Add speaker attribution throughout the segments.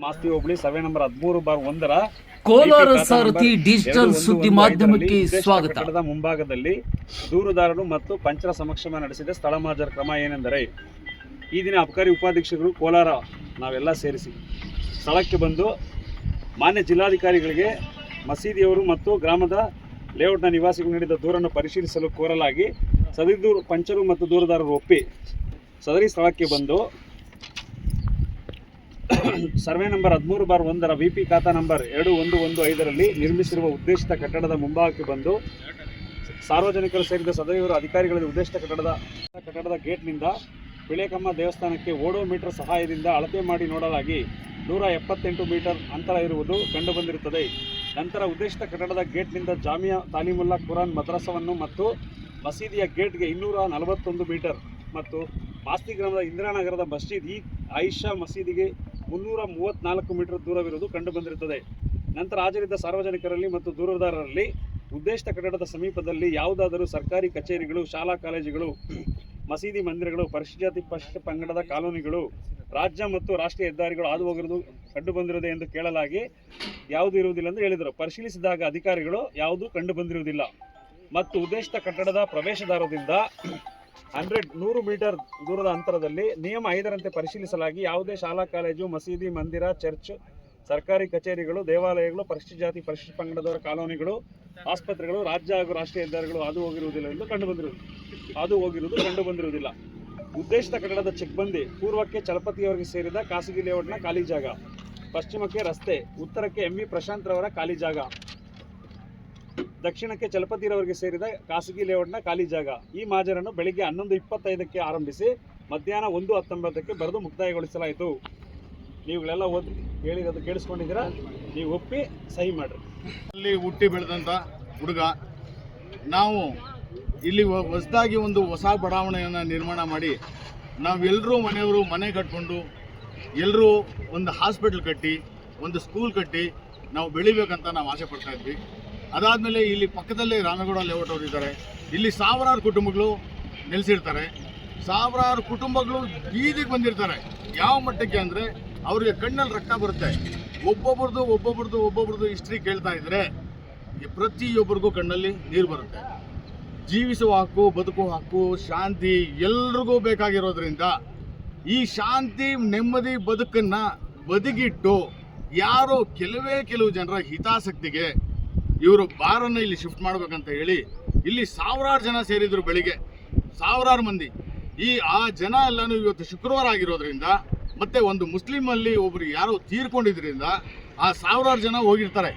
Speaker 1: ಮಾಸ್ತಿ ಹೋಬಳಿ survey number ಹದಿಮೂರು bar ಒಂದರ
Speaker 2: ಕೋಲಾರ ಸಾರಥಿ ಡಿಜಿಟಲ್ ಸುದ್ದಿ ಮಾಧ್ಯಮಕ್ಕೆ ಸ್ವಾಗತ.
Speaker 1: ಕಟ್ಟಡದ ಮುಂಭಾಗದಲ್ಲಿ ದೂರುದಾರರು ಮತ್ತು ಪಂಚರ ಸಮಕ್ಷಮ ನಡೆಸಿದ ಸ್ಥಳ ಮಾಜರ ಕ್ರಮ ಏನೆಂದರೆ ಈ ದಿನ ಅಬಕಾರಿ ಉಪಾಧೀಕ್ಷಕರು ಕೋಲಾರ ನಾವೆಲ್ಲ ಸೇರಿಸಿ ಸ್ಥಳಕ್ಕೆ ಬಂದು ಮಾನ್ಯ ಜಿಲ್ಲಾಧಿಕಾರಿಗಳಿಗೆ ಮಸೀದಿಯವರು ಮತ್ತು ಗ್ರಾಮದ ಲೇಔಟ್ನ ನಿವಾಸಿಗಳು ನೀಡಿದ ದೂರನ್ನು ಪರಿಶೀಲಿಸಲು ಕೋರಲಾಗಿ ಸದರಿ ದೂರು ಪಂಚರು ಮತ್ತು ದೂರದಾರರು ಒಪ್ಪಿ ಸದರಿ ಸ್ಥಳಕ್ಕೆ ಬಂದು ಸರ್ವೆ ನಂಬರ್ ಹದಿಮೂರು ಬಾರ್ ಒಂದರ ವಿ ಪಿ ಖಾತಾ ನಂಬರ್ ಎರಡು ಒಂದು ಒಂದು ಐದರಲ್ಲಿ ನಿರ್ಮಿಸಿರುವ ಉದ್ದೇಶಿತ ಕಟ್ಟಡದ ಮುಂಭಾಗಕ್ಕೆ ಬಂದು ಸಾರ್ವಜನಿಕರು ಸೇರಿದ ಸದಸ್ಯರು ಅಧಿಕಾರಿಗಳಲ್ಲಿ ಉದ್ದೇಶಿತ ಕಟ್ಟಡದ ಕಟ್ಟಡದ ಗೇಟ್ನಿಂದ ಬಿಳೆಕಮ್ಮ ದೇವಸ್ಥಾನಕ್ಕೆ ಓಡೋ ಮೀಟರ್ ಸಹಾಯದಿಂದ ಅಳತೆ ಮಾಡಿ ನೋಡಲಾಗಿ ನೂರ ಎಪ್ಪತ್ತೆಂಟು ಮೀಟರ್ ಅಂತರ ಇರುವುದು ಕಂಡುಬಂದಿರುತ್ತದೆ ನಂತರ ಉದ್ದೇಶಿತ ಕಟ್ಟಡದ ಗೇಟ್ನಿಂದ ಜಾಮಿಯಾ ತಾಲೀಮುಲ್ಲಾ ಕುರಾನ್ ಮದ್ರಸವನ್ನು ಮತ್ತು ಮಸೀದಿಯ ಗೇಟ್ಗೆ ಇನ್ನೂರ ನಲವತ್ತೊಂದು ಮೀಟರ್ ಮತ್ತು ಪಾಸ್ತಿ ಗ್ರಾಮದ ಇಂದಿರಾನಗರದ ಮಸ್ಜಿದ್ ಈ ಆಯಿಷಾ ಮಸೀದಿಗೆ ಮುನ್ನೂರ ಮೂವತ್ತ್ನಾಲ್ಕು ಮೀಟರ್ ದೂರವಿರುವುದು ಕಂಡುಬಂದಿರುತ್ತದೆ ನಂತರ ಹಾಜರಿದ್ದ ಸಾರ್ವಜನಿಕರಲ್ಲಿ ಮತ್ತು ದೂರದಾರರಲ್ಲಿ ಉದ್ದೇಶಿತ ಕಟ್ಟಡದ ಸಮೀಪದಲ್ಲಿ ಯಾವುದಾದರೂ ಸರ್ಕಾರಿ ಕಚೇರಿಗಳು, ಶಾಲಾ ಕಾಲೇಜುಗಳು, ಮಸೀದಿ ಮಂದಿರಗಳು ಪರಿಶಿಷ್ಟ ಜಾತಿ ಪರಿಶಿಷ್ಟ ಪಂಗಡದ ಕಾಲೋನಿಗಳು, ರಾಜ್ಯ ಮತ್ತು ರಾಷ್ಟ್ರೀಯ ಹೆದ್ದಾರಿಗಳು ಹಾದು ಹೋಗಿರುವುದು ಕಂಡುಬಂದಿರುವುದು ಎಂದು ಕೇಳಲಾಗಿ ಯಾವುದು ಇರುವುದಿಲ್ಲ ಎಂದು ಹೇಳಿದರು. ಪರಿಶೀಲಿಸಿದಾಗ ಅಧಿಕಾರಿಗಳು ಯಾವುದೂ ಕಂಡುಬಂದಿರುವುದಿಲ್ಲ ಮತ್ತು ಉದ್ದೇಶಿತ ಕಟ್ಟಡದ ಪ್ರವೇಶದ್ವಾರದಿಂದ ಹಂಡ್ರೆಡ್, ನೂರು ಮೀಟರ್ ದೂರದ ಅಂತರದಲ್ಲಿ ನಿಯಮ ಐದರಂತೆ ಪರಿಶೀಲಿಸಲಾಗಿ ಯಾವುದೇ ಶಾಲಾ, ಕಾಲೇಜು, ಮಸೀದಿ, ಮಂದಿರ, ಚರ್ಚ್, ಸರ್ಕಾರಿ ಕಚೇರಿಗಳು, ದೇವಾಲಯಗಳು, ಪರಿಶಿಷ್ಟ ಜಾತಿ, ಪರಿಶಿಷ್ಟ ಪಂಗಡದವರ ಕಾಲೋನಿಗಳು, ಆಸ್ಪತ್ರೆಗಳು, ರಾಜ್ಯ ಹಾಗೂ ರಾಷ್ಟ್ರೀಯ ಹೆದ್ದಾರಿಗಳು ಅದು ಹೋಗಿರುವುದಿಲ್ಲ ಎಂದು ಕಂಡುಬಂದಿರುವುದು ಅದು ಹೋಗಿರುವುದು ಕಂಡುಬಂದಿರುವುದಿಲ್ಲ ಉದ್ದೇಶಿತ ಕಟ್ಟಡದ ಚೆಕ್ಬಂದಿ ಪೂರ್ವಕ್ಕೆ ಚಲಪತಿಯವರಿಗೆ ಸೇರಿದ ಖಾಸಗಿ ಲೇಔಟ್ನ ಖಾಲಿ ಜಾಗ, ಪಶ್ಚಿಮಕ್ಕೆ ರಸ್ತೆ, ಉತ್ತರಕ್ಕೆ ಎಂ ವಿ ಪ್ರಶಾಂತ್ ರವರ ಖಾಲಿ ಜಾಗ. ದಕ್ಷಿಣಕ್ಕೆ ಚಲಪತಿರವರಿಗೆ ಸೇರಿದ ಖಾಸಗಿ ಲೇಔಟ್ನ ಖಾಲಿ ಜಾಗ. ಈ ಮಾಜರನ್ನು ಬೆಳಿಗ್ಗೆ ಹನ್ನೊಂದು ಇಪ್ಪತ್ತೈದಕ್ಕೆ ಆರಂಭಿಸಿ ಮಧ್ಯಾಹ್ನ ಒಂದು ಹತ್ತೊಂಬತ್ತಕ್ಕೆ ಬರೆದು ಮುಕ್ತಾಯಗೊಳಿಸಲಾಯಿತು. ನೀವುಗಳೆಲ್ಲ ಓದಿ, ಹೇಳಿರೋದು ಕೇಳಿಸ್ಕೊಂಡಿದ್ದೀರಾ? ನೀವು ಒಪ್ಪಿ ಸಹಿ ಮಾಡ್ರಿ.
Speaker 3: ಅಲ್ಲಿ ಹುಟ್ಟಿ ಬೆಳೆದಂಥ ಹುಡುಗ, ನಾವು ಇಲ್ಲಿ ಹೊಸದಾಗಿ ಒಂದು ಹೊಸ ಬಡಾವಣೆಯನ್ನು ನಿರ್ಮಾಣ ಮಾಡಿ ನಾವೆಲ್ಲರೂ ಮನೆಯವರು ಮನೆ ಕಟ್ಕೊಂಡು ಎಲ್ಲರೂ ಒಂದು ಹಾಸ್ಪಿಟ್ಲ್ ಕಟ್ಟಿ, ಒಂದು ಸ್ಕೂಲ್ ಕಟ್ಟಿ ನಾವು ಬೆಳಿಬೇಕಂತ ನಾವು ಆಸೆ ಪಡ್ತಾ ಇದ್ವಿ. ಅದಾದಮೇಲೆ ಇಲ್ಲಿ ಪಕ್ಕದಲ್ಲೇ ರಾಮಗೌಡ ಲೇಔಟ್ ಅವರು ಇದ್ದಾರೆ. ಇಲ್ಲಿ ಸಾವಿರಾರು ಕುಟುಂಬಗಳು ನೆಲೆಸಿರ್ತಾರೆ. ಸಾವಿರಾರು ಕುಟುಂಬಗಳು ಬೀದಿಗೆ ಬಂದಿರ್ತಾರೆ. ಯಾವ ಮಟ್ಟಕ್ಕೆ ಅಂದರೆ ಅವ್ರಿಗೆ ಕಣ್ಣಲ್ಲಿ ರಕ್ತ ಬರುತ್ತೆ. ಒಬ್ಬೊಬ್ರದ್ದು ಒಬ್ಬೊಬ್ರದ್ದು ಒಬ್ಬೊಬ್ರದ್ದು ಹಿಸ್ಟ್ರಿ ಕೇಳ್ತಾ ಇದ್ರೆ ಪ್ರತಿಯೊಬ್ಬರಿಗೂ ಕಣ್ಣಲ್ಲಿ ನೀರು ಬರುತ್ತೆ. ಜೀವಿಸುವ ಹಕ್ಕು, ಬದುಕುವ ಹಕ್ಕು, ಶಾಂತಿ ಎಲ್ರಿಗೂ ಬೇಕಾಗಿರೋದ್ರಿಂದ ಈ ಶಾಂತಿ, ನೆಮ್ಮದಿ, ಬದುಕನ್ನ ಬದಿಗಿಟ್ಟು ಯಾರೋ ಕೆಲವೇ ಕೆಲವು ಜನರ ಹಿತಾಸಕ್ತಿಗೆ ಇವರು ಬಾರನ್ನು ಇಲ್ಲಿ ಶಿಫ್ಟ್ ಮಾಡಬೇಕಂತ ಹೇಳಿ ಇಲ್ಲಿ ಸಾವಿರಾರು ಜನ ಸೇರಿದ್ರು ಬೆಳಿಗ್ಗೆ. ಸಾವಿರಾರು ಮಂದಿ. ಈ, ಆ ಜನ ಎಲ್ಲಾನು ಇವತ್ತು ಶುಕ್ರವಾರ ಆಗಿರೋದ್ರಿಂದ ಮತ್ತೆ ಒಂದು ಮುಸ್ಲಿಂ ಅಲ್ಲಿ ಒಬ್ರು ಯಾರೋ ತೀರ್ಕೊಂಡಿದ್ರಿಂದ ಆ ಸಾವಿರಾರು ಜನ ಹೋಗಿರ್ತಾರೆ.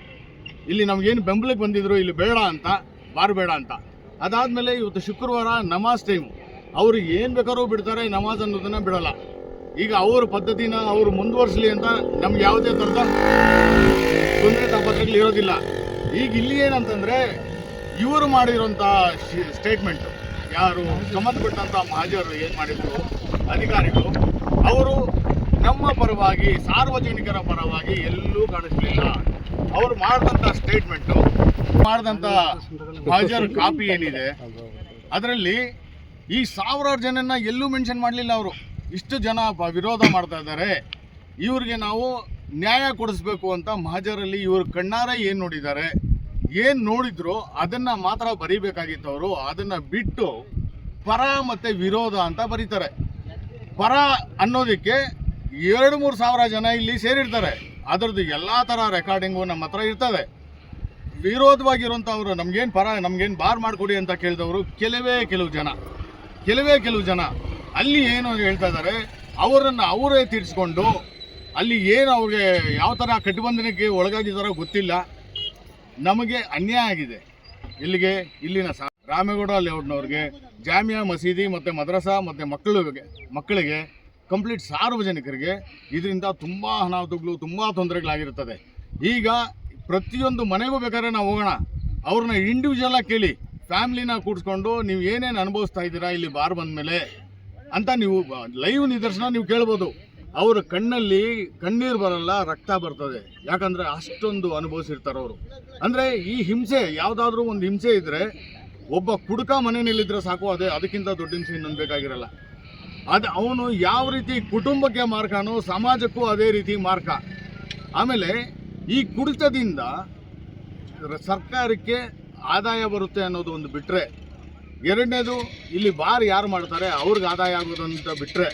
Speaker 3: ಇಲ್ಲಿ ನಮ್ಗೇನು ಬೆಂಬಲಕ್ಕೆ ಬಂದಿದ್ರು, ಇಲ್ಲಿ ಬೇಡ ಅಂತ ಬಾರ್ ಬೇಡ ಅಂತ. ಅದಾದಮೇಲೆ ಇವತ್ತು ಶುಕ್ರವಾರ ನಮಾಜ್ ಟೈಮ್ ಅವ್ರು ಏನು ಬೇಕಾದ್ರೂ ಬಿಡ್ತಾರೆ, ನಮಾಜ್ ಅನ್ನೋದನ್ನ ಬಿಡಲ್ಲ. ಈಗ ಅವ್ರ ಪದ್ಧತಿನ ಅವರು ಮುಂದುವರಿಸಲಿ ಅಂತ ನಮ್ಗೆ ಯಾವುದೇ ಥರದ ತೊಂದರೆ ತಾಪತ್ರಗಳು ಈಗ ಇಲ್ಲಿ ಏನಂತಂದ್ರೆ, ಇವರು ಮಾಡಿರೋಂಥ ಸ್ಟೇಟ್ಮೆಂಟ್ ಯಾರು ಸಂಬಂಧಪಟ್ಟಂತಹ ಮಹಾಜರು ಏನು ಮಾಡಿದ್ರು, ಅಧಿಕಾರಿಗಳು, ಅವರು ನಮ್ಮ ಪರವಾಗಿ, ಸಾರ್ವಜನಿಕರ ಪರವಾಗಿ ಎಲ್ಲೂ ಕಾಣಿಸ್ಲಿಲ್ಲ. ಅವರು ಮಾಡಿದಂಥ ಸ್ಟೇಟ್ಮೆಂಟು ಮಾಡಿದಂಥ ಮಹಾಜರ್ ಕಾಪಿ ಏನಿದೆ, ಅದರಲ್ಲಿ ಈ ಸಾವಿರಾರು ಜನನ ಎಲ್ಲೂ ಮೆನ್ಷನ್ ಮಾಡಲಿಲ್ಲ ಅವರು. ಇಷ್ಟು ಜನ ವಿರೋಧ ಮಾಡ್ತಾ ಇದ್ದಾರೆ. ಇವ್ರಿಗೆ ನಾವು ನ್ಯಾಯ ಕೊಡಿಸ್ಬೇಕು ಅಂತ ಮಹಾಜರಲ್ಲಿ ಇವರು ಕಣ್ಣಾರೆ ಏನು ನೋಡಿದ್ದಾರೆ, ಏನು ನೋಡಿದ್ರು ಅದನ್ನ ಮಾತ್ರ ಬರೀಬೇಕಾಗಿತ್ತು ಅವರು. ಅದನ್ನ ಬಿಟ್ಟು ಪರ ಮತ್ತೆ ವಿರೋಧ ಅಂತ ಬರೀತಾರೆ. ಪರ ಅನ್ನೋದಕ್ಕೆ ಎರಡು ಮೂರು ಸಾವಿರ ಜನ ಇಲ್ಲಿ ಸೇರಿರ್ತಾರೆ. ಅದರದ್ದು ಎಲ್ಲ ಥರ ರೆಕಾರ್ಡಿಂಗು ನಮ್ಮ ಹತ್ರ ಇರ್ತದೆ. ವಿರೋಧವಾಗಿರುವಂಥವ್ರು ನಮಗೇನು ಪರ, ನಮ್ಗೇನು ಬಾರ್ ಮಾಡಿಕೊಡಿ ಅಂತ ಕೇಳಿದವರು ಕೆಲವೇ ಕೆಲವು ಜನ. ಕೆಲವೇ ಕೆಲವು ಜನ. ಅಲ್ಲಿ ಏನು ಹೇಳ್ತಾ ಇದ್ದಾರೆ ಅವರನ್ನು ಅವರೇ ತೀರಿಸ್ಕೊಂಡು ಅಲ್ಲಿ ಏನು ಅವ್ರಿಗೆ ಯಾವ ಥರ ಕಟ್ಟಿಬಂಧನಕ್ಕೆ ಒಳಗಾಗಿದ್ದಾರೋ ಗೊತ್ತಿಲ್ಲ. ನಮಗೆ ಅನ್ಯಾಯ ಆಗಿದೆ. ಇಲ್ಲಿಗೆ ಇಲ್ಲಿನ ಸಾ ರಾಮೇಗೌಡ ಲೇಔಟ್ನವ್ರಿಗೆ, ಜಾಮಿಯಾ ಮಸೀದಿ ಮತ್ತು ಮದ್ರಸಾ ಮತ್ತು ಮಕ್ಕಳಿಗೆ ಮಕ್ಕಳಿಗೆ, ಕಂಪ್ಲೀಟ್ ಸಾರ್ವಜನಿಕರಿಗೆ ಇದರಿಂದ ತುಂಬ ಅನಾಹುತಗಳು ತುಂಬ ತೊಂದರೆಗಳಾಗಿರುತ್ತದೆ. ಈಗ ಪ್ರತಿಯೊಂದು ಮನೆಗೂ ಬೇಕಾದ್ರೆ ನಾವು ಹೋಗೋಣ. ಅವ್ರನ್ನ ಇಂಡಿವಿಜುವಲ್ ಆಗಿ ಕೇಳಿ ಫ್ಯಾಮಿಲಿನ ಕೂಡಿಸ್ಕೊಂಡು ನೀವು ಏನೇನು ಅನುಭವಿಸ್ತಾ ಇದ್ದೀರಾ, ಇಲ್ಲಿ ಬಾರ್ ಬಂದ ಮೇಲೆ ಅಂತ ನೀವು ಲೈವ್ ನಿದರ್ಶನ ನೀವು ಕೇಳ್ಬೋದು. ಅವ್ರ ಕಣ್ಣಲ್ಲಿ ಕಣ್ಣೀರು ಬರಲ್ಲ, ರಕ್ತ ಬರ್ತದೆ. ಯಾಕಂದ್ರೆ ಅಷ್ಟೊಂದು ಅನುಭವಿಸಿರ್ತಾರೆ ಅವರು. ಅಂದ್ರೆ ಈ ಹಿಂಸೆ, ಯಾವುದಾದ್ರೂ ಒಂದು ಹಿಂಸೆ ಇದ್ರೆ ಒಬ್ಬ ಕುಡುಕ ಮನೆಯಲ್ಲಿದ್ದರೆ ಸಾಕು, ಅದೇ ಅದಕ್ಕಿಂತ ದೊಡ್ಡ ಹಿಂಸೆ ಇನ್ನೊಂದು ಬೇಕಾಗಿರಲ್ಲ. ಅದು ಅವನು ಯಾವ ರೀತಿ ಕುಟುಂಬಕ್ಕೆ ಮಾರ್ಕನೋ, ಸಮಾಜಕ್ಕೂ ಅದೇ ರೀತಿ ಮಾರ್ಕ. ಆಮೇಲೆ ಈ ಕುಡಿತದಿಂದ ಸರ್ಕಾರಕ್ಕೆ ಆದಾಯ ಬರುತ್ತೆ ಅನ್ನೋದು ಒಂದು ಬಿಟ್ಟರೆ ಎರಡನೇದು, ಇಲ್ಲಿ ಬಾರ್ ಯಾರು ಮಾಡ್ತಾರೆ, ಅವ್ರಿಗೆ ಆದಾಯ ಆಗೋದಂತ ಬಿಟ್ಟರೆ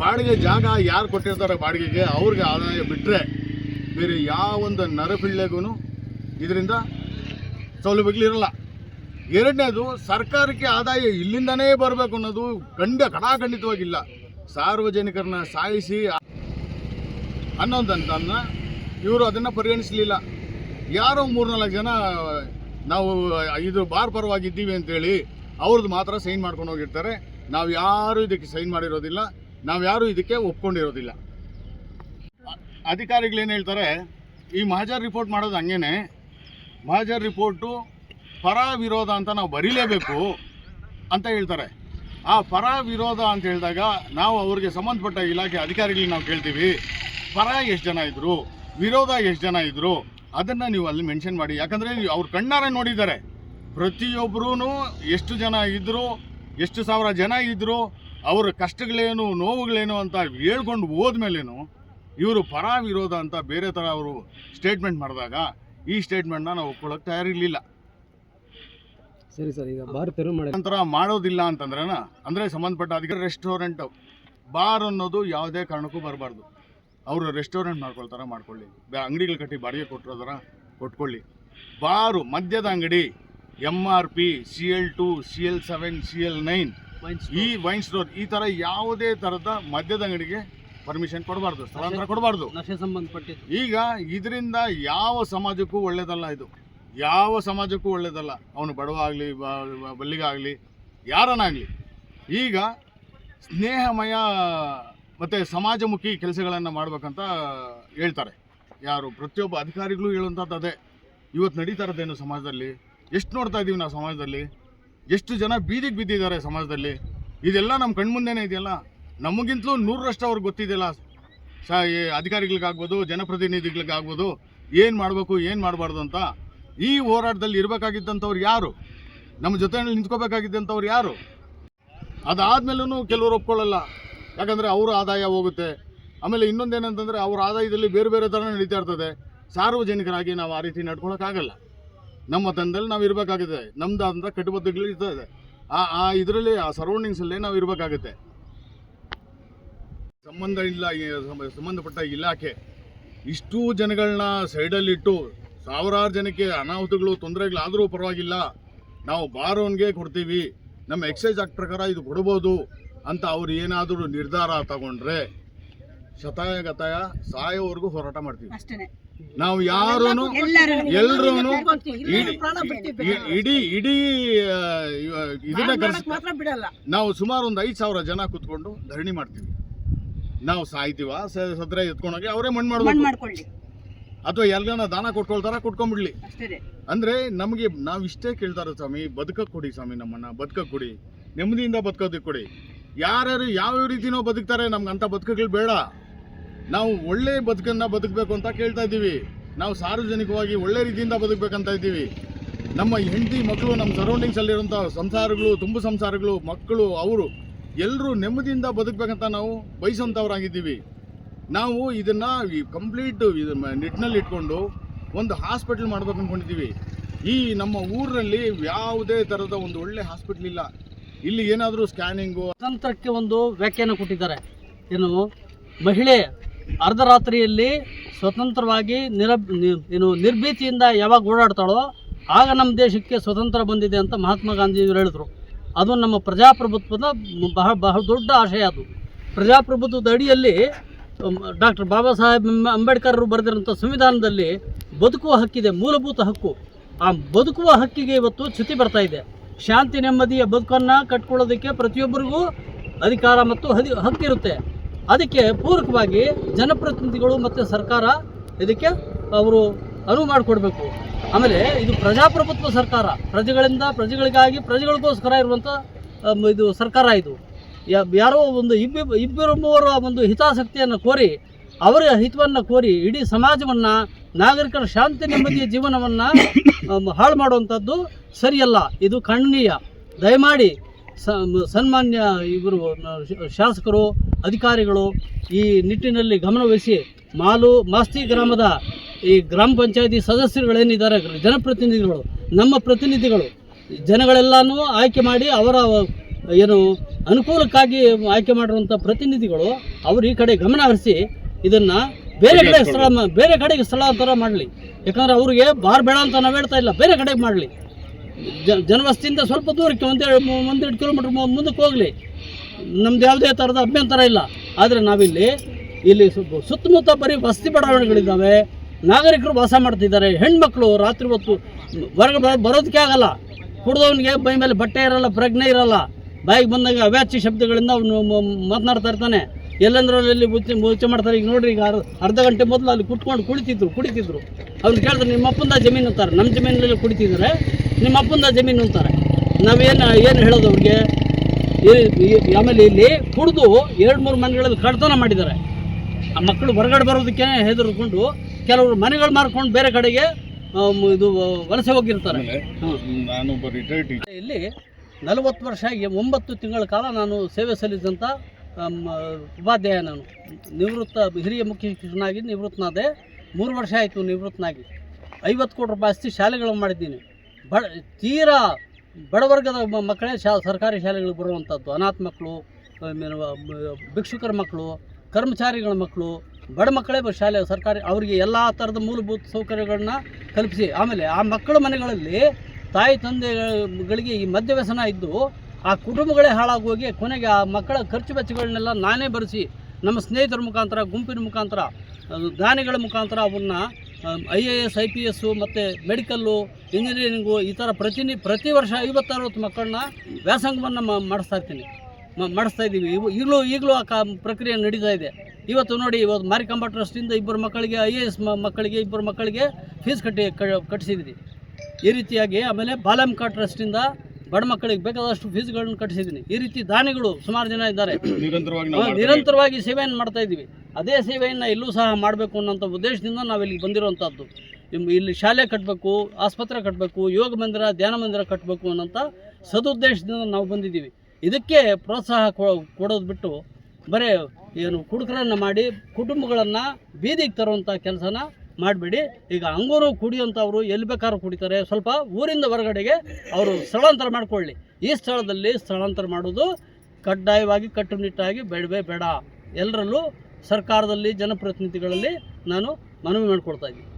Speaker 3: ಬಾಡಿಗೆ ಜಾಗ ಯಾರು ಕೊಟ್ಟಿರ್ತಾರೆ ಬಾಡಿಗೆಗೆ ಅವ್ರಿಗೆ ಆದಾಯ ಬಿಟ್ಟರೆ ಬೇರೆ ಯಾವೊಂದು ನರಪಿಳ್ಳೆಗೂ ಇದರಿಂದ ಸೌಲಭ್ಯಗಳಿರಲ್ಲ ಎರಡನೇದು ಸರ್ಕಾರಕ್ಕೆ ಆದಾಯ ಇಲ್ಲಿಂದನೇ ಬರಬೇಕು ಅನ್ನೋದು ಖಂಡ ಕಡಾಖಂಡಿತವಾಗಿಲ್ಲ ಸಾರ್ವಜನಿಕರನ್ನ ಸಾಯಿಸಿ ಅನ್ನೋದಂತನ್ನು ಇವರು ಅದನ್ನು ಪರಿಗಣಿಸಲಿಲ್ಲ. ಯಾರೋ ಮೂರ್ನಾಲ್ಕು ಜನ ನಾವು ಇದು ಬಾರ್ ಪರವಾಗಿದ್ದೀವಿ ಅಂತೇಳಿ ಅವ್ರದ್ದು ಮಾತ್ರ ಸೈನ್ ಮಾಡ್ಕೊಂಡು ಹೋಗಿರ್ತಾರೆ. ನಾವು ಯಾರೂ ಇದಕ್ಕೆ ಸೈನ್ ಮಾಡಿರೋದಿಲ್ಲ. ನಾವು ಯಾರು ಇದಕ್ಕೆ ಒಪ್ಕೊಂಡಿರೋದಿಲ್ಲ. ಅಧಿಕಾರಿಗಳೇನು ಹೇಳ್ತಾರೆ, ಈ ಮಹಾಜರ್ ರಿಪೋರ್ಟ್ ಮಾಡೋದು ಹಂಗೇನೆ, ಮಹಾಜರ್ ರಿಪೋರ್ಟು ಪರ ವಿರೋಧ ಅಂತ ನಾವು ಬರೀಲೇಬೇಕು ಅಂತ ಹೇಳ್ತಾರೆ. ಆ ಪರ ವಿರೋಧ ಅಂತ ಹೇಳಿದಾಗ ನಾವು ಅವ್ರಿಗೆ ಸಂಬಂಧಪಟ್ಟ ಇಲಾಖೆ ಅಧಿಕಾರಿಗಳಿಗೆ ನಾವು ಕೇಳ್ತೀವಿ. ಪರ ಎಷ್ಟು ಜನ ಇದ್ದರು ವಿರೋಧ ಎಷ್ಟು ಜನ ಇದ್ದರು ಅದನ್ನು ನೀವು ಅಲ್ಲಿ ಮೆನ್ಷನ್ ಮಾಡಿ. ಯಾಕಂದರೆ ಅವ್ರು ಕಣ್ಣಾರೆ ನೋಡಿದ್ದಾರೆ. ಪ್ರತಿಯೊಬ್ಬರೂ ಎಷ್ಟು ಜನ ಇದ್ದರು ಎಷ್ಟು ಸಾವಿರ ಜನ ಇದ್ದರು ಅವರ ಕಷ್ಟಗಳೇನು ನೋವುಗಳೇನು ಅಂತ ಹೇಳ್ಕೊಂಡು ಹೋದ್ಮೇಲೇನು ಇವರು ಪರ ವಿರೋಧ ಅಂತ ಬೇರೆ ಥರ ಅವರು ಸ್ಟೇಟ್ಮೆಂಟ್ ಮಾಡಿದಾಗ ಈ ಸ್ಟೇಟ್ಮೆಂಟ್ನ ನಾವು ಒಪ್ಕೊಳ್ಳೋಕೆ ತಯಾರಿರಲಿಲ್ಲ.
Speaker 2: ಸರಿ ಸರ್ ಈಗ ಬಾರ್ ತೆರವು ಮಾಡಿ.
Speaker 3: ನಂತರ ಮಾಡೋದಿಲ್ಲ ಅಂತಂದ್ರೆ ಅಂದರೆ ಸಂಬಂಧಪಟ್ಟ ಅಧಿಕಾರಿ ರೆಸ್ಟೋರೆಂಟ್ ಬಾರ್ ಅನ್ನೋದು ಯಾವುದೇ ಕಾರಣಕ್ಕೂ ಬರಬಾರ್ದು. ಅವರು ರೆಸ್ಟೋರೆಂಟ್ ಮಾಡ್ಕೊಳ್ತಾರ ಮಾಡ್ಕೊಳ್ಳಿ. ಅಂಗಡಿಗಳು ಕಟ್ಟಿ ಬಾಡಿಗೆ ಕೊಟ್ಟಿರೋದರ ಕೊಟ್ಕೊಳ್ಳಿ. ಬಾರು ಮದ್ಯದ ಅಂಗಡಿ M R P C L two C L seven C L nine ಈ ವೈನ್ ಸ್ಟೋರ್ ಈ ಥರ ಯಾವುದೇ ಥರದ ಮದ್ಯದ ಅಂಗಡಿಗೆ ಪರ್ಮಿಷನ್ ಕೊಡಬಾರ್ದು ಸ್ಥಳಾಂತರ ಕೊಡಬಾರ್ದು.
Speaker 2: ನಶೆ ಸಂಬಂಧಪಟ್ಟಿದ್ದು.
Speaker 3: ಈಗ ಇದರಿಂದ ಯಾವ ಸಮಾಜಕ್ಕೂ ಒಳ್ಳೇದಲ್ಲ ಇದು. ಯಾವ ಸಮಾಜಕ್ಕೂ ಒಳ್ಳೇದಲ್ಲ. ಅವನು ಬಡವ ಆಗಲಿ ಬಲ್ಲಿಗ ಆಗಲಿ ಯಾರನ್ನಾಗಲಿ. ಈಗ ಸ್ನೇಹಮಯ ಮತ್ತು ಸಮಾಜಮುಖಿ ಕೆಲಸಗಳನ್ನು ಮಾಡ್ಬೇಕಂತ ಹೇಳ್ತಾರೆ. ಯಾರು? ಪ್ರತಿಯೊಬ್ಬ ಅಧಿಕಾರಿಗಳು ಹೇಳುವಂಥದ್ದು ಅದೇ. ಇವತ್ತು ನಡೀತಾ ಇರೋದೇನು ಸಮಾಜದಲ್ಲಿ? ಎಷ್ಟು ನೋಡ್ತಾ ಇದ್ದೀವಿ ನಾವು ಸಮಾಜದಲ್ಲಿ? ಎಷ್ಟು ಜನ ಬೀದಿಗೆ ಬಿದ್ದಿದ್ದಾರೆ ಸಮಾಜದಲ್ಲಿ? ಇದೆಲ್ಲ ನಮ್ಮ ಕಣ್ಮುಂದೆನೇ ಇದೆಯಲ್ಲ? ನಮಗಿಂತಲೂ ನೂರರಷ್ಟು ಅವ್ರಿಗೆ ಗೊತ್ತಿದೆಯಲ್ಲ. ಸ, ಈ ಅಧಿಕಾರಿಗಳಿಗಾಗ್ಬೋದು, ಜನಪ್ರತಿನಿಧಿಗಳಿಗಾಗ್ಬೋದು, ಏನು ಮಾಡಬೇಕು, ಏನು ಮಾಡಬಾರ್ದು ಅಂತ. ಈ ಹೋರಾಟದಲ್ಲಿ ಇರಬೇಕಾಗಿದ್ದಂಥವ್ರು ಯಾರು? ನಮ್ಮ ಜೊತೆಯಲ್ಲಿ ನಿಂತ್ಕೋಬೇಕಾಗಿದ್ದಂಥವ್ರು ಯಾರು? ಅದಾದ್ಮೇಲೂ ಕೆಲವರು ಒಪ್ಕೊಳ್ಳಲ್ಲ. ಯಾಕಂದರೆ ಅವರ ಆದಾಯ ಹೋಗುತ್ತೆ. ಆಮೇಲೆ ಇನ್ನೊಂದೇನಂತಂದರೆ ಅವ್ರ ಆದಾಯದಲ್ಲಿ ಬೇರೆ ಬೇರೆ ಥರ ನಡೀತಾ ಇರ್ತದೆ. ಸಾರ್ವಜನಿಕರಾಗಿ ನಾವು ಆ ರೀತಿ ನಡ್ಕೊಳಕ್ಕಾಗಲ್ಲ. ನಮ್ಮ ತಂದಲ್ಲಿ ನಾವು ಇರಬೇಕಾಗಿದೆ ನಮ್ದಾದಂಥ ಕಟ್ಟುಬದ್ಧಗಳು ಇರ್ತದೆ ಆ ಆ ಇದರಲ್ಲಿ, ಆ ಸರೌಂಡಿಂಗ್ಸಲ್ಲೇ ನಾವು ಇರಬೇಕಾಗುತ್ತೆ. ಸಂಬಂಧ ಇಲ್ಲ ಸಂಬಂಧಪಟ್ಟ ಇಲಾಖೆ. ಇಷ್ಟು ಜನಗಳನ್ನ ಸೈಡಲ್ಲಿಟ್ಟು ಸಾವಿರಾರು ಜನಕ್ಕೆ ಅನಾಹುತಗಳು, ತೊಂದರೆಗಳಾದರೂ ಪರವಾಗಿಲ್ಲ. ನಾವು ಬಾರೋನ್ಗೆ ಕೊಡ್ತೀವಿ. ನಮ್ಮ ಎಕ್ಸೈಸ್ ಆಕ್ಟ್ ಪ್ರಕಾರ ಇದು ಕೊಡ್ಬೋದು ಅಂತ ಅವ್ರು ಏನಾದರೂ ನಿರ್ಧಾರ ತಗೊಂಡ್ರೆ ಶತಾಯ ಗತಾಯ ಸಾಯೋವರೆಗೂ ಹೋರಾಟ ಮಾಡ್ತೀವಿ. ನಾವು ಯಾರೂ
Speaker 4: ಎಲ್ಲರೂ ಇಡೀ.
Speaker 3: ಇಡೀ ಇದನ್ನ ನಾವು ಸುಮಾರು ಒಂದು ಐದು ಸಾವಿರ ಜನ ಕುತ್ಕೊಂಡು ಧರಣಿ ಮಾಡ್ತೀವಿ. ನಾವು ಸಾಯ್ತೀವ ಸದ್ರೆ ಎತ್ಕೊಂಡೋಗಿ ಅವರೇ ಮಣ್ಣು ಮಾಡ್ಬೇಕು.
Speaker 4: ಮಾಡ್ಕೊಳ್ಳಿ.
Speaker 3: ಅಥವಾ ಎಲ್ಲನ ದಾನ ಕೊಟ್ಕೊಳ್ತಾರ ಕೊಟ್ಕೊಂಡ್ಬಿಡ್ಲಿ. ಅಂದ್ರೆ ನಮಗೆ ನಾವು ಇಷ್ಟೇ ಕೇಳ್ತಾರ ಸ್ವಾಮಿ ಬದುಕಕ್ಕೆ ಕೊಡಿ ಸ್ವಾಮಿ ನಮ್ಮನ್ನ ಬದುಕಕ್ಕೆ ಕೊಡಿ. ನೆಮ್ಮದಿಯಿಂದ ಬದುಕೋದಕ್ಕೆ ಕೊಡಿ. ಯಾರ್ಯಾರು ಯಾವ ರೀತಿನೋ ಬದುಕ್ತಾರೆ ನಮ್ಗೆ ಅಂತ ಬದುಕಗಳು ಬೇಡ. ನಾವು ಒಳ್ಳೆ ಬದುಕನ್ನು ಬದುಕಬೇಕು ಅಂತ ಕೇಳ್ತಾ ಇದ್ದೀವಿ. ನಾವು ಸಾರ್ವಜನಿಕವಾಗಿ ಒಳ್ಳೆ ರೀತಿಯಿಂದ ಬದುಕಬೇಕಂತ ಇದ್ದೀವಿ. ನಮ್ಮ ಹೆಂಡತಿ ಮಕ್ಕಳು, ನಮ್ಮ ಸರೌಂಡಿಂಗ್ಸಲ್ಲಿರುವಂಥ ಸಂಸಾರಗಳು, ತುಂಬು ಸಂಸಾರಗಳು, ಮಕ್ಕಳು, ಅವರು ಎಲ್ಲರೂ ನೆಮ್ಮದಿಯಿಂದ ಬದುಕಬೇಕಂತ ನಾವು ಬಯಸುವಂಥವ್ರಾಗಿದ್ದೀವಿ. ನಾವು ಇದನ್ನ ಕಂಪ್ಲೀಟ್ ನಿಟ್ಟಿನಲ್ಲಿ ಇಟ್ಕೊಂಡು ಒಂದು ಹಾಸ್ಪಿಟ್ಲ್ ಮಾಡಬೇಕು ಅಂದ್ಕೊಂಡಿದ್ದೀವಿ ಈ ನಮ್ಮ ಊರಿನಲ್ಲಿ ಯಾವುದೇ ಥರದ ಒಂದು ಒಳ್ಳೆ ಹಾಸ್ಪಿಟ್ಲ್ ಇಲ್ಲ. ಇಲ್ಲಿ ಏನಾದರೂ ಸ್ಕ್ಯಾನಿಂಗು
Speaker 2: ಸ್ವತಂತ್ರಕ್ಕೆ ಒಂದು ವ್ಯಾಖ್ಯಾನ ಕೊಟ್ಟಿದ್ದಾರೆ. ಏನು? ಮಹಿಳೆ ಅರ್ಧರಾತ್ರಿಯಲ್ಲಿ ಸ್ವತಂತ್ರವಾಗಿ ನಿರ ಏನು ನಿರ್ಭೀತಿಯಿಂದ ಯಾವಾಗ ಓಡಾಡ್ತಾಳೋ ಆಗ ನಮ್ಮ ದೇಶಕ್ಕೆ ಸ್ವತಂತ್ರ ಬಂದಿದೆ ಅಂತ ಮಹಾತ್ಮ ಗಾಂಧಿಯವರು ಹೇಳಿದ್ರು. ಅದು ನಮ್ಮ ಪ್ರಜಾಪ್ರಭುತ್ವದ ಬಹಳ ಬಹಳ ದೊಡ್ಡ ಆಶಯ ಅದು. ಪ್ರಜಾಪ್ರಭುತ್ವದ ಅಡಿಯಲ್ಲಿ ಡಾಕ್ಟರ್ ಬಾಬಾ ಸಾಹೇಬ್ ಅಂಬೆ- ಅಂಬೇಡ್ಕರ್ ಬರೆದಿರೋಂಥ ಸಂವಿಧಾನದಲ್ಲಿ ಬದುಕುವ ಹಕ್ಕಿದೆ, ಮೂಲಭೂತ ಹಕ್ಕು. ಆ ಬದುಕುವ ಹಕ್ಕಿಗೆ ಇವತ್ತು ಚ್ಯುತಿ ಬರ್ತಾ ಇದೆ. ಶಾಂತಿ ನೆಮ್ಮದಿಯ ಬದುಕನ್ನು ಕಟ್ಕೊಳ್ಳೋದಕ್ಕೆ ಪ್ರತಿಯೊಬ್ಬರಿಗೂ ಅಧಿಕಾರ ಮತ್ತು ಹದಿ ಹಕ್ಕಿರುತ್ತೆ. ಅದಕ್ಕೆ ಪೂರಕವಾಗಿ ಜನಪ್ರತಿನಿಧಿಗಳು ಮತ್ತು ಸರ್ಕಾರ ಇದಕ್ಕೆ ಅವರು ಅನುವು ಮಾಡಿಕೊಡ್ಬೇಕು. ಆಮೇಲೆ ಇದು ಪ್ರಜಾಪ್ರಭುತ್ವ ಸರ್ಕಾರ. ಪ್ರಜೆಗಳಿಂದ ಪ್ರಜೆಗಳಿಗಾಗಿ ಪ್ರಜೆಗಳಿಗೋಸ್ಕರ ಇರುವಂಥ ಇದು ಸರ್ಕಾರ ಇದು. ಯಾರೋ ಒಂದು ಇಬ್ಬಿ ಇಬ್ಬರು ಮೂವರ ಒಂದು ಹಿತಾಸಕ್ತಿಯನ್ನು ಕೋರಿ, ಅವರ ಹಿತವನ್ನು ಕೋರಿ ಇಡೀ ಸಮಾಜವನ್ನು, ನಾಗರಿಕರ ಶಾಂತಿ, ನೆಮ್ಮದಿಯ ಜೀವನವನ್ನು ಹಾಳು ಮಾಡುವಂಥದ್ದು ಸರಿಯಲ್ಲ. ಇದು ಖಂಡನೀಯ. ದಯಮಾಡಿ ಸನ್ಮಾನ್ಯ ಇವರು ಶಾಸಕರು, ಅಧಿಕಾರಿಗಳು ಈ ನಿಟ್ಟಿನಲ್ಲಿ ಗಮನವಹಿಸಿ ಮಾಲು ಮಾಸ್ತಿ ಗ್ರಾಮದ ಈ ಗ್ರಾಮ ಪಂಚಾಯತಿ ಸದಸ್ಯರುಗಳೇನಿದ್ದಾರೆ, ಜನಪ್ರತಿನಿಧಿಗಳು, ನಮ್ಮ ಪ್ರತಿನಿಧಿಗಳು, ಜನಗಳೆಲ್ಲನೂ ಆಯ್ಕೆ ಮಾಡಿ ಅವರ ಏನು ಅನುಕೂಲಕ್ಕಾಗಿ ಆಯ್ಕೆ ಮಾಡಿರುವಂಥ ಪ್ರತಿನಿಧಿಗಳು ಅವರು ಈ ಕಡೆ ಗಮನ ಹರಿಸಿ ಇದನ್ನು ಬೇರೆ ಕಡೆ ಸ್ಥಳ ಬೇರೆ ಕಡೆಗೆ ಸ್ಥಳಾಂತರ ಮಾಡಲಿ. ಯಾಕಂದರೆ ಅವರಿಗೆ ಬಾರ್ ಬೇಡ ಅಂತ ನಾವು ಹೇಳ್ತಾ ಇಲ್ಲ, ಬೇರೆ ಕಡೆಗೆ ಮಾಡಲಿ. ಜನವಸತಿಯಿಂದ ಸ್ವಲ್ಪ ದೂರಕ್ಕೆ ಒಂದೆರಡು ಒಂದೆರಡು ಕಿಲೋಮೀಟ್ರ್ ಮುಂದಕ್ಕೆ ಹೋಗಲಿ. ನಮ್ದು ಯಾವುದೇ ಥರದ ಅಭ್ಯಂತರ ಇಲ್ಲ. ಆದರೆ ನಾವಿಲ್ಲಿ ಇಲ್ಲಿ ಸುತ್ತಮುತ್ತ ಬರೀ ವಸತಿ ಬಡಾವಣೆಗಳಿದ್ದಾವೆ. ನಾಗರಿಕರು ವಾಸ ಮಾಡ್ತಿದ್ದಾರೆ. ಹೆಣ್ಮಕ್ಳು ರಾತ್ರಿ ಹೊತ್ತು ಹೊರಗೆ ಬರೋದಕ್ಕೆ ಆಗಲ್ಲ. ಕುಡ್ದವನಿಗೆ ಬೈ ಮೇಲೆ ಬಟ್ಟೆ ಇರಲ್ಲ, ಪ್ರಜ್ಞೆ ಇರಲ್ಲ. ಬಾಯಿಗೆ ಬಂದಾಗ ಅವ್ಯಾಚ್ಯ ಶಬ್ದಗಳಿಂದ ಅವನು ಮಾತನಾಡ್ತಾ ಇರ್ತಾನೆ. ಎಲ್ಲಂದ್ರಲ್ಲಿ ಮುಚ್ಚಿ ಮುಚ್ಚೆ ಮಾಡ್ತಾರೆ. ಈಗ ನೋಡ್ರಿ, ಈಗ ಅರ್- ಅರ್ಧ ಗಂಟೆ ಮೊದಲು ಅಲ್ಲಿ ಕುಟ್ಕೊಂಡು ಕುಳಿತಿದ್ರು ಕುಡಿತಿದ್ರು ಅವ್ರು ಕೇಳಿದ್ರೆ ನಿಮ್ಮ ಅಪ್ಪಂದ ಜಮೀನು ಅಂತಾರೆ. ನಮ್ಮ ಜಮೀನಲ್ಲಿ ಕುಡಿತಿದ್ದಾರೆ ನಿಮ್ಮ ಅಪ್ಪಂದ ಜಮೀನು ಅಂತಾರೆ. ನಾವೇನು ಏನು ಹೇಳೋದು ಅವ್ರಿಗೆ? ಆಮೇಲೆ ಇಲ್ಲಿ ಕುಡಿದು ಎರಡು ಮೂರು ಮನೆಗಳಲ್ಲಿ ಕಡ್ತನ ಮಾಡಿದ್ದಾರೆ. ಆ ಮಕ್ಕಳು ಹೊರಗಡೆ ಬರೋದಕ್ಕೆ ಹೆದರ್ಕೊಂಡು ಕೆಲವರು ಮನೆಗಳು ಮಾರ್ಕೊಂಡು ಬೇರೆ ಕಡೆಗೆ ಇದು ವಲಸೆ ಹೋಗಿರ್ತಾರೆ. ಇಲ್ಲಿ ನಲವತ್ತು ವರ್ಷ ಆಗಿ ಒಂಬತ್ತು ತಿಂಗಳ ಕಾಲ ನಾನು ಸೇವೆ ಸಲ್ಲಿಸಿದಂಥ ಉಪಾಧ್ಯಾಯ ನಾನು. ನಿವೃತ್ತ ಹಿರಿಯ ಮುಖ್ಯ ಶಿಕ್ಷಕನಾಗಿ ನಿವೃತ್ತನಾದೆ ಮೂರು ವರ್ಷ ಆಯಿತು ನಿವೃತ್ತನಾಗಿ. ಐವತ್ತು ಕೋಟಿ ರೂಪಾಯಿ ಅಸ್ತಿ ಶಾಲೆಗಳನ್ನು ಮಾಡಿದ್ದೀನಿ. ಬಡ ತೀರಾ ಬಡವರ್ಗದ ಮಕ್ಕಳೇ ಶಾ, ಸರ್ಕಾರಿ ಶಾಲೆಗಳಿಗೆ ಬರುವಂಥದ್ದು. ಅನಾಥ ಮಕ್ಕಳು ಭಿಕ್ಷುಕರ ಮಕ್ಕಳು, ಕರ್ಮಚಾರಿಗಳ ಮಕ್ಕಳು, ಬಡ ಮಕ್ಕಳೇ ಶಾಲೆ, ಸರ್ಕಾರಿ, ಅವರಿಗೆ ಎಲ್ಲ ಥರದ ಮೂಲಭೂತ ಸೌಕರ್ಯಗಳನ್ನ ಕಲ್ಪಿಸಿ. ಆಮೇಲೆ ಆ ಮಕ್ಕಳ ಮನೆಗಳಲ್ಲಿ ತಾಯಿ, ತಂದೆಗಳಿಗೆ ಈ ಮದ್ಯ ವ್ಯಸನ ಇದ್ದು, ಆ ಕುಟುಂಬಗಳೇ ಹಾಳಾಗೋಗಿ ಕೊನೆಗೆ ಆ ಮಕ್ಕಳ ಖರ್ಚು ವೆಚ್ಚಗಳನ್ನೆಲ್ಲ ನಾನೇ ಬರೆಸಿ ನಮ್ಮ ಸ್ನೇಹಿತರ ಮುಖಾಂತರ, ಗುಂಪಿನ ಮುಖಾಂತರ ದಾನಿಗಳ ಮುಖಾಂತರ ಅವನ್ನ I A S I P S ಮತ್ತು ಮೆಡಿಕಲ್ಲು ಇಂಜಿನಿಯರಿಂಗು ಈ ಥರ ಪ್ರತಿನಿ ಪ್ರತಿ ವರ್ಷ ಐವತ್ತು ಅರವತ್ತು ಮಕ್ಕಳನ್ನ ವ್ಯಾಸಂಗವನ್ನು ಮಾಡಿಸ್ತಾ ಇರ್ತೀನಿ. ಮಾಡಿಸ್ತಾ ಇದ್ದೀವಿ. ಇವು ಈಗಲೂ ಈಗಲೂ ಆ ಕಾ ಪ್ರಕ್ರಿಯೆ ನಡೀತಾ ಇದೆ. ಇವತ್ತು ನೋಡಿ ಇವತ್ತು ಮಾರಿಕಾಂಬಾ ಟ್ರಸ್ಟಿಂದ ಇಬ್ಬರು ಮಕ್ಕಳಿಗೆ ಐ ಎ ಎಸ್ ಮಕ್ಕಳಿಗೆ ಇಬ್ಬರು ಮಕ್ಕಳಿಗೆ ಫೀಸ್ ಕಟ್ಟಿ ಕ- ಕಟ್ಟಿಸಿದ್ರಿ ಈ ರೀತಿಯಾಗಿ ಆಮೇಲೆ ಬಾಲಂಕ ಟ್ರಸ್ಟಿಂದ ಬಡ ಮಕ್ಕಳಿಗೆ ಬೇಕಾದಷ್ಟು ಫೀಸ್ಗಳನ್ನು ಕಟ್ಟಿಸಿದ್ದೀನಿ ಈ ರೀತಿ ದಾನಿಗಳು ಸುಮಾರು ಜನ ಇದ್ದಾರೆ.
Speaker 3: ನಿರಂತರವಾಗಿ
Speaker 2: ಸೇವೆಯನ್ನು ಮಾಡ್ತಾ ಇದ್ದೀವಿ. ಅದೇ ಸೇವೆಯನ್ನು ಎಲ್ಲೂ ಸಹ ಮಾಡಬೇಕು ಅನ್ನೋಂಥ ಉದ್ದೇಶದಿಂದ ನಾವು ಇಲ್ಲಿ ಬಂದಿರುವಂಥದ್ದು ಇಲ್ಲಿ ಶಾಲೆ ಕಟ್ಟಬೇಕು ಆಸ್ಪತ್ರೆ ಕಟ್ಟಬೇಕು ಯೋಗ ಮಂದಿರ, ಧ್ಯಾನ ಮಂದಿರ ಕಟ್ಟಬೇಕು ಅನ್ನೋಂಥ ಸದುದ್ದೇಶದಿಂದ ನಾವು ಬಂದಿದ್ದೀವಿ. ಇದಕ್ಕೆ ಪ್ರೋತ್ಸಾಹ ಕೊಡೋದು ಬಿಟ್ಟು ಬರೀ ಏನು ಕುಡುಕರನ್ನು ಮಾಡಿ ಕುಟುಂಬಗಳನ್ನು ಬೀದಿಗೆ ತರುವಂಥ ಕೆಲಸನ ಮಾಡಬೇಡಿ. ಈಗ ಅಂಗೂರು ಕುಡಿಯುವಂಥವ್ರು ಎಲ್ಲಿ ಬೇಕಾದ್ರೂ ಕುಡಿತಾರೆ. ಸ್ವಲ್ಪ ಊರಿಂದ ಹೊರಗಡೆಗೆ ಅವರು ಸ್ಥಳಾಂತರ ಮಾಡಿಕೊಳ್ಳಿ. ಈ ಸ್ಥಳದಲ್ಲಿ ಸ್ಥಳಾಂತರ ಮಾಡೋದು ಕಡ್ಡಾಯವಾಗಿ ಕಟ್ಟುನಿಟ್ಟಾಗಿ ಬೇಡವೇ ಬೇಡ. ಎಲ್ಲರಲ್ಲೂ ಸರ್ಕಾರದಲ್ಲಿ ಜನಪ್ರತಿನಿಧಿಗಳಲ್ಲಿ ನಾನು ಮನವಿ ಮಾಡಿಕೊಡ್ತಾ ಇದ್ದೀನಿ.